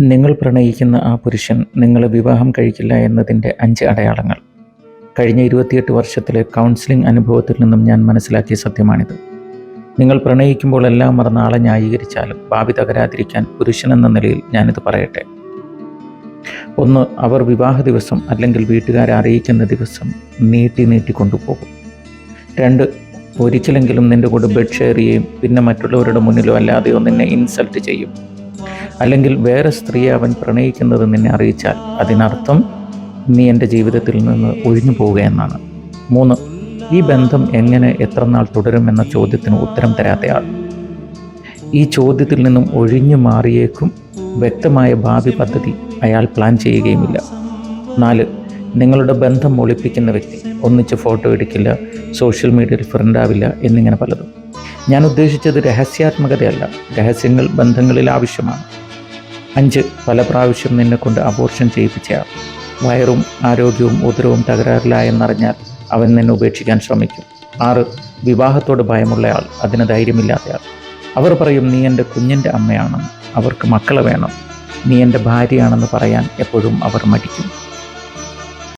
നിങ്ങൾ പ്രണയിക്കുന്ന ആ പുരുഷൻ നിങ്ങളെ വിവാഹം കഴിക്കില്ല എന്നതിന്റെ അഞ്ച് അടയാളങ്ങൾ. കഴിഞ്ഞ ഇരുപത്തിയെട്ട് വർഷത്തിലെ കൗൺസിലിംഗ് അനുഭവത്തിൽ നിന്നും ഞാൻ മനസ്സിലാക്കിയ സത്യമാണിത്. നിങ്ങൾ പ്രണയിക്കുമ്പോൾ എല്ലാം മറന്ന് ആളെ ന്യായീകരിച്ചാലും ഭാവി തകരാതിരിക്കാൻ പുരുഷൻ എന്ന നിലയിൽ ഞാനിത് പറയട്ടെ. ഒന്ന് അവർ വിവാഹ ദിവസം അല്ലെങ്കിൽ വീട്ടുകാരെ അറിയിക്കുന്ന ദിവസം നീട്ടി നീട്ടി കൊണ്ടുപോകും. രണ്ട് ഒരിക്കലെങ്കിലും നിന്റെ കൂടെ ബെഡ് ഷെയർ ചെയ്യും പിന്നെ മറ്റുള്ളവരുടെ മുന്നിലോ അല്ലാതെയോ നിന്നെ ഇൻസൾട്ട് ചെയ്യും. അല്ലെങ്കിൽ വേറെ സ്ത്രീയെ അവൻ പ്രണയിക്കുന്നത് നിന്നെ അറിയിച്ചാൽ അതിനർത്ഥം നീ എന്റെ ജീവിതത്തിൽ നിന്ന് ഒഴിഞ്ഞു പോവുക എന്നാണ്. മൂന്ന് ഈ ബന്ധം എങ്ങനെ എത്ര നാൾ തുടരുമെന്ന ചോദ്യത്തിന് ഉത്തരം തരാത്തയാൾ ഈ ചോദ്യത്തിൽ നിന്നും ഒഴിഞ്ഞു മാറിയേക്കും വ്യക്തമായ ഭാവി പദ്ധതി അയാൾ പ്ലാൻ ചെയ്യുകയുമില്ല. നാല് നിങ്ങളുടെ ബന്ധം ഒളിപ്പിക്കുന്ന വ്യക്തി ഒന്നിച്ച് ഫോട്ടോ എടുക്കില്ല സോഷ്യൽ മീഡിയയിൽ ഫ്രണ്ടാവില്ല എന്നിങ്ങനെ പലതും. ഞാൻ ഉദ്ദേശിച്ചത് രഹസ്യാത്മകതയല്ല. രഹസ്യങ്ങൾ ബന്ധങ്ങളിൽ ആവശ്യമാണ്. അഞ്ച് പല പ്രാവശ്യം നിന്നെ കൊണ്ട് അബോർഷൻ ചെയ്യിപ്പിച്ചയാൾ വയറും ആരോഗ്യവും ഉദരവും തകരാറിലായെന്നറിഞ്ഞാൽ അവൻ നിന്നെ ഉപേക്ഷിക്കാൻ ശ്രമിക്കും. ആറ് വിവാഹത്തോട് ഭയമുള്ളയാൾ അതിന് ധൈര്യമില്ലാത്തയാൾ. അവർ പറയും നീ എന്റെ കുഞ്ഞിന്റെ അമ്മയാണെന്ന്. അവർക്ക് മക്കളെ വേണം. നീ എന്റെ ഭാര്യയാണെന്ന് പറയാൻ എപ്പോഴും അവർ മടിക്കും.